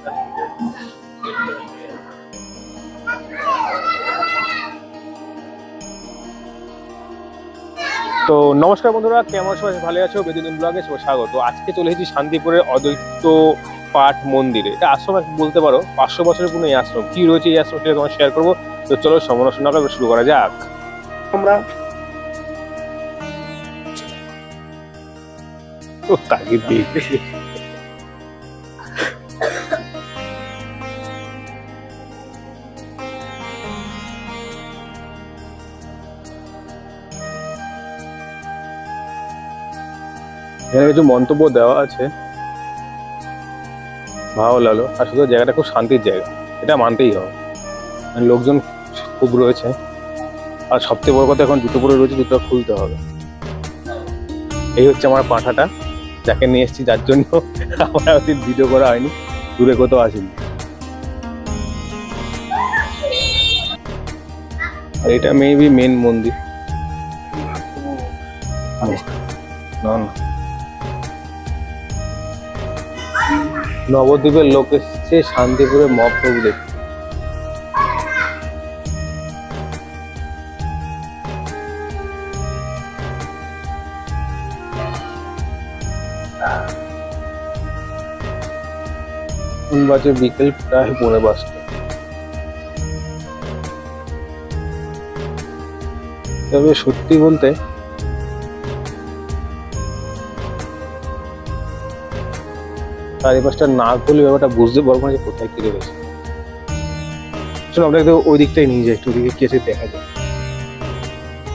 তো নমস্কার বন্ধুরা, কেমন সবাই? ভালো আছো? বেদিন ব্লগে সবাই স্বাগত। আজকে চলে এসেছি শান্তিপুরের অদ্বৈত পাঠ মন্দিরে। এটা আশ্রম বলতে পারো? পাঁচশো বছরের কোনো এই আশ্রম। কি রয়েছে এই আশ্রম সেটা তোমার শেয়ার করব। তো চলো সমালোচনা করে শুরু করা যাক। আমরা তাকে দেখে। এখানে কিছু মন্তব্য দেওয়া আছে। ভালো লাগল। আর শুধু জায়গাটা খুব শান্তির জায়গা। এটা মানতেই হবে। মানে লোকজন খুব রয়েছে। আর সবথেকে বড় কথা এখন জুতো পরে রয়েছে জুতো খুলতে হবে। এই হচ্ছে আমার পাঁঠাটা। যাকে নিয়ে এসেছি, যার জন্য আমার অতি ভিডিও করা হয়নি। দূরে কোথাও আসেনি। আর এটা মেবি মেন মন্দির। না না। নবদ্বীপের লোক এসছে শান্তিপুরে মহাপ্রভু দেখতে। বাজে বিকেল প্রায় পৌনে পাঁচটা। তবে সত্যি বলতে চারিপাশটা না খুলে ব্যাপারটা বুঝতে পারব না যে কোথায় কি রয়েছে। চলো, আমরা একটু ওই দিকটাই নিয়ে যাই, একটু ওদিকে কি আছে দেখা যায়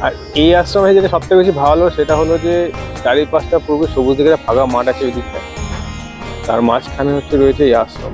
আর এই আশ্রমে যেটা সবথেকে বেশি ভালো, সেটা হলো যে চারিপাশটা পুরো সবুজ দিকে ফাঁকা মাঠ আছে ওই দিকটা তার মাঝখানে হচ্ছে রয়েছে এই আশ্রম।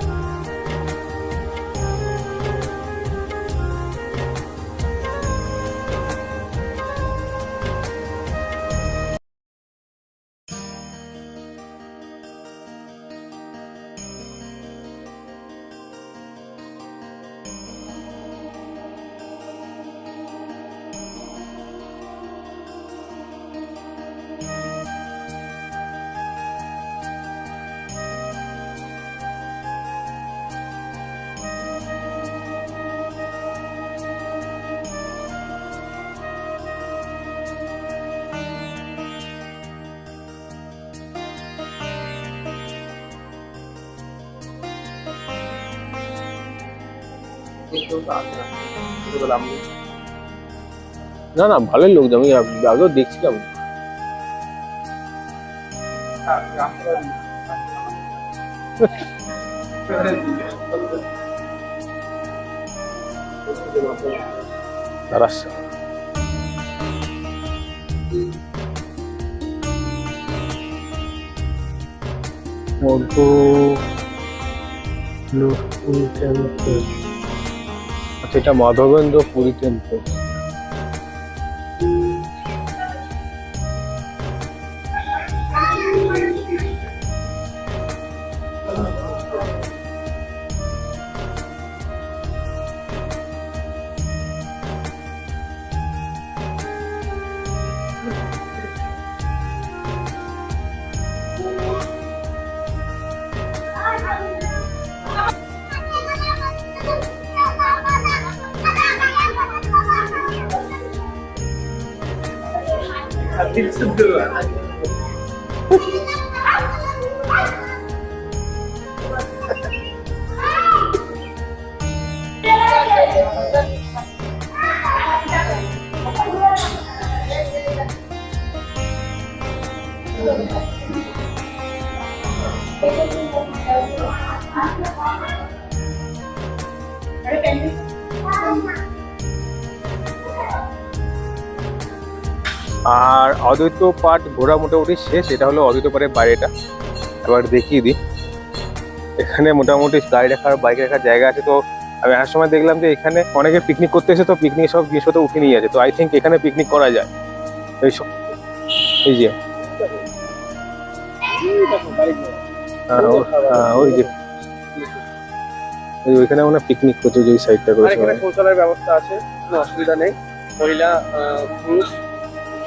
না ছোটবেলা আমি না না ভালোই লোক আমি আগেও দেখছিলাম তারা মধ্য লক্ষ্মী টেম্পল সেটা Madhavendra Puri temple Thank you. A pizza do আর অদ্বৈত পার্ট ঘোরা মোটামুটি শেষ এটা হলো অদ্বৈত পার্কের বাইরেটা। এবার দেখিয়ে দিই। এখানে মোটামুটি গাড়ি রাখার বাইক রাখার জায়গা আছে তো আমি আসার সময় দেখলাম যে এখানে অনেকে পিকনিক করতে এসে তো পিকনিক সব জিনিসপত্র উঠে নিয়ে আছে তো আই থিঙ্ক এখানে পিকনিক করা যায়। এই সব এই যে। ওই যে এই ওইখানে মনে পিকনিক করছে যে সাইডটা করেছে শৌচালয়ের ব্যবস্থা আছে কোনো অসুবিধা নেই। মহিলা পুরুষ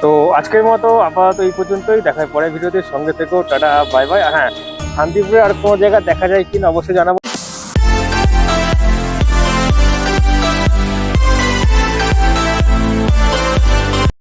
তো আজকের মতো আপাতত এই পর্যন্তই। দেখায় পরের ভিডিওতে সঙ্গে থেকেও টাটা বাই বাই হ্যাঁ শান্তিপুরে আর কোনো জায়গা দেখা যায় কিনা অবশ্যই জানাব।